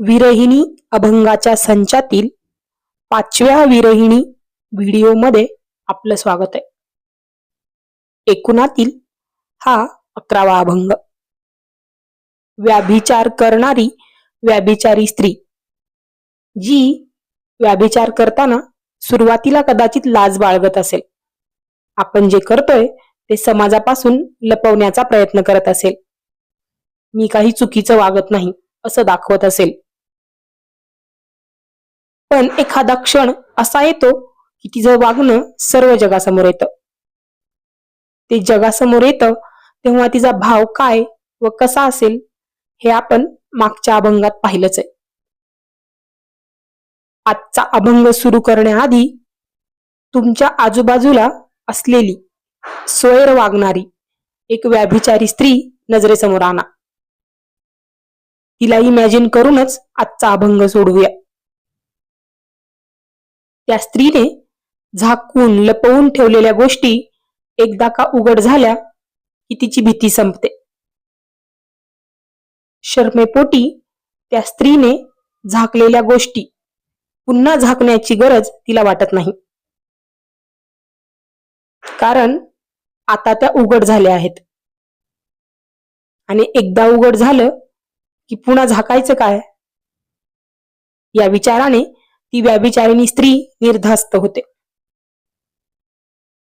विरहिणी अभंगाच्या संचातील पाचव्या विरहिणी व्हिडिओमध्ये आपलं स्वागत आहे. एकूणातील हा अकरावा अभंग. व्याभिचार करणारी व्याभिचारी स्त्री. जी व्याभिचार करताना सुरुवातीला कदाचित लाज बाळगत असेल. आपण जे करतोय ते समाजापासून लपवण्याचा प्रयत्न करत असेल. मी काही चुकीचं वागत नाही असं दाखवत असेल. पण एखादा क्षण असा येतो की तिचं वागणं सर्व जगासमोर येतं. ते जगासमोर येतं तेव्हा तिचा भाव काय व कसा असेल हे आपण मागच्या अभंगात पाहिलंच आहे. आजचा अभंग सुरू करण्याआधी तुमच्या आजूबाजूला असलेली स्वैर वागणारी एक व्याभिचारी स्त्री नजरेसमोर आणा. तिला इमॅजिन करूनच आजचा अभंग सोडवूया त्या स्त्रीने झाकून लपवून ठेवलेल्या गोष्टी एकदा का उघड झाल्या की तिची भीती संपते. शर्मेपोटी त्या स्त्रीने झाकलेल्या गोष्टी पुन्हा झाकण्याची गरज तिला वाटत नाही. कारण आता त्या उघड झाल्या आहेत. आणि एकदा उघड झालं की पुन्हा झाकायचं काय? या विचाराने ती व्याभिचारिणी स्त्री निर्धास्त होते.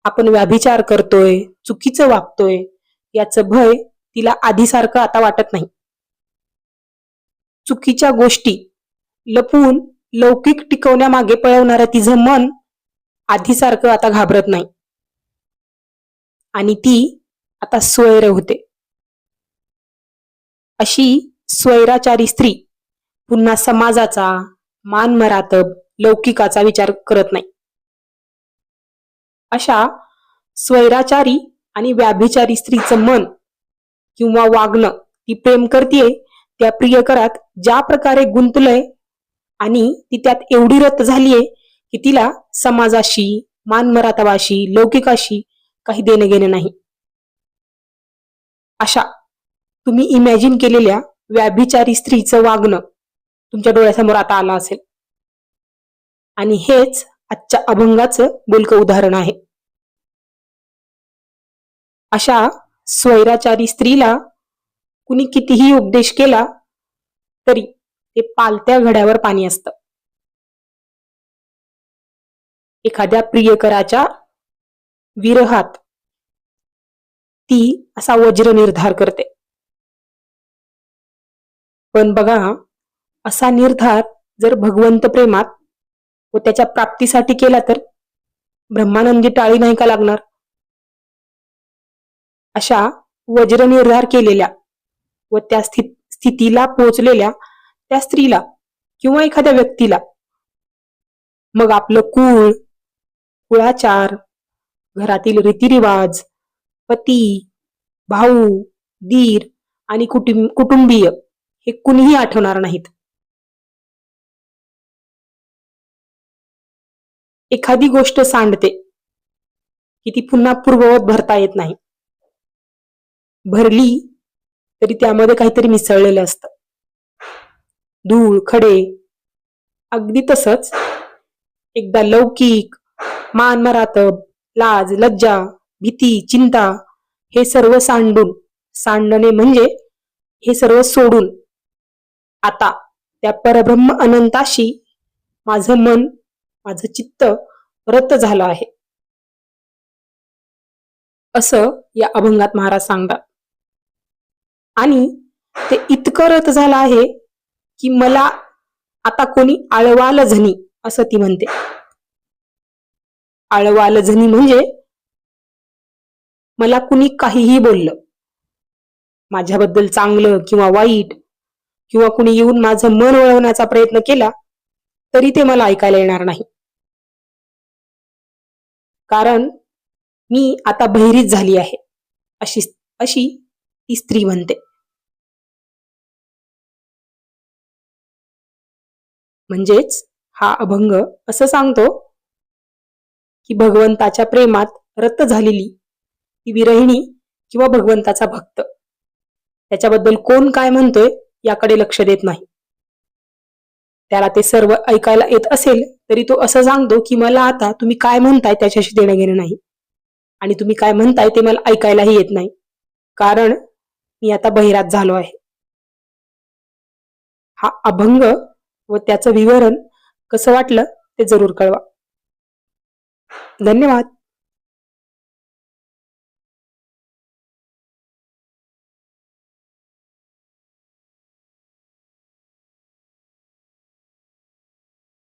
आपण व्याभिचार करतोय चुकीचं वागतोय याचं भय तिला आधीसारखं आता वाटत नाही. चुकीच्या गोष्टी लपवून लौकिक टिकवण्यामागे पळवणारं तिचं मन आधीसारखं आता घाबरत नाही. आणि ती आता स्वैर होते. अशी स्वैराचारी स्त्री पुन्हा समाजाचा मान मरातब लौकिकाचा विचार करत नाही. अशा स्वैराचारी आणि व्याभिचारी स्त्रीचं मन किंवा वागणं ती प्रेम करतीये त्या प्रियकरात ज्या प्रकारे गुंतलंय आणि ती त्यात एवढी रत झालीये की तिला समाजाशी मानमरातवाशी लौकिकाशी काही देणं घेणं नाही. अशा तुम्ही इमॅजिन केलेल्या व्याभिचारी स्त्रीचं वागणं तुमच्या डोळ्यासमोर आता आला असेल. आणि हेच आजच्या अभंगाचं बोलकं उदाहरण आहे. अशा स्वैराचारी स्त्रीला कुणी कितीही उपदेश केला तरी ते पालत्या घड्यावर पाणी असतं. एखाद्या प्रियकराच्या विरहात ती असा वज्र निर्धार करते. पण बघा असा निर्धार जर भगवंत प्रेमात व त्याच्या प्राप्तीसाठी केला तर ब्रह्मानंदी टाळी नाही का लागणार? अशा वज्र निर्धार केलेल्या व त्या स्थितीला पोहोचलेल्या त्या स्त्रीला किंवा एखाद्या व्यक्तीला मग आपलं कुळ कुळाचार घरातील रीतिरिवाज पती भाऊ दीर आणि कुटुंब कुटुंबीय हे कुणीही आठवणार नाहीत. एखादी गोष्ट सांडते की ती पुन्हा पूर्ववत भरता येत नाही. भरली तरी त्यामध्ये काहीतरी मिसळलेलं असतं. धूळ खडे अगदी तसंच. एकदा लौकिक मान मरातब लाज लज्जा भीती चिंता हे सर्व सांडून सांडणे म्हणजे हे सर्व सोडून. आता त्या परब्रह्म अनंताशी माझं मन माझं चित्त रत झालं आहे. असं या अभंगात महाराज सांगतात. आणि ते इतकं रत झालं आहे की मला आता कोणी आळवाल झनी असं ती म्हणते. आळवाल झनी म्हणजे मला कुणी काहीही बोललं. माझ्याबद्दल चांगलं किंवा वाईट किंवा कुणी येऊन माझं मन वळवण्याचा प्रयत्न केला तरी ते मला ऐकायला येणार नाही. कारण मी आता बहिरीच झाली आहे अशी अशी ती स्त्री म्हणते. म्हणजेच हा अभंग असं सांगतो की भगवंताच्या प्रेमात रत झालेली ती विरहिणी किंवा भगवंताचा भक्त. त्याच्याबद्दल कोण काय म्हणतोय याकडे लक्ष देत नाही. त्याला ते सर्व ऐकायला येत असेल तरी तो असं सांगतो की मला आता तुम्ही काय म्हणताय त्याच्याशी देणं घेणं नाही. आणि तुम्ही काय म्हणताय ते मला ऐकायलाही येत नाही. कारण मी आता बहिरात झालो आहे. हा अभंग व त्याचं विवरण कसं वाटलं ते जरूर कळवा. धन्यवाद.